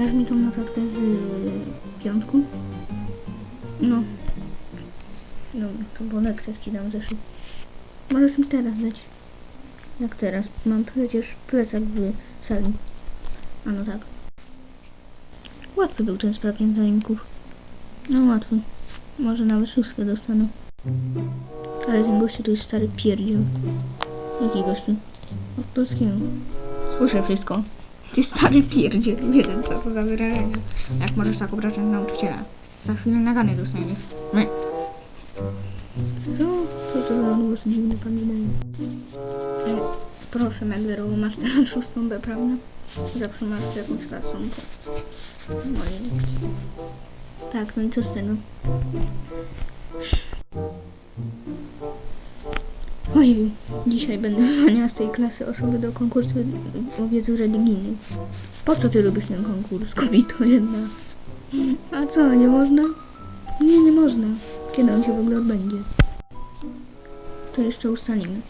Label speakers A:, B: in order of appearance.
A: Dasz mi tą notatkę z y, piątku? No. No, to było lekcję ci dam zeszyt. Możesz mi teraz dać. Jak teraz? Mam przecież plecak w sali. A no tak. Łatwy był ten sprawdzian zaimków. No łatwy. Może nawet szóstkę dostanę. Ale ten gościu to jest stary pierdziel. Jaki gościu? Od polskiego. Słyszę wszystko. Ty stary pierdziel. Wiem co to za wyrażenie. Jak możesz tak obrażać nauczyciela? Za chwilę nagany dostaniesz. Nie. Co? Co to za głos dziwny pan wydaje? Proszę Medverowo, masz teraz szóstą B, prawda? Zawsze masz jakąś klasą po mojej lekcji. Tak, no i co z tego? Ojej, dzisiaj będę wyłaniała z tej klasy osoby do konkursu o wiedzy religijnej. Po co ty lubisz ten konkurs, kobito jedna? A co, nie można? Nie, nie można. Kiedy on się w ogóle odbędzie? To jeszcze ustalimy.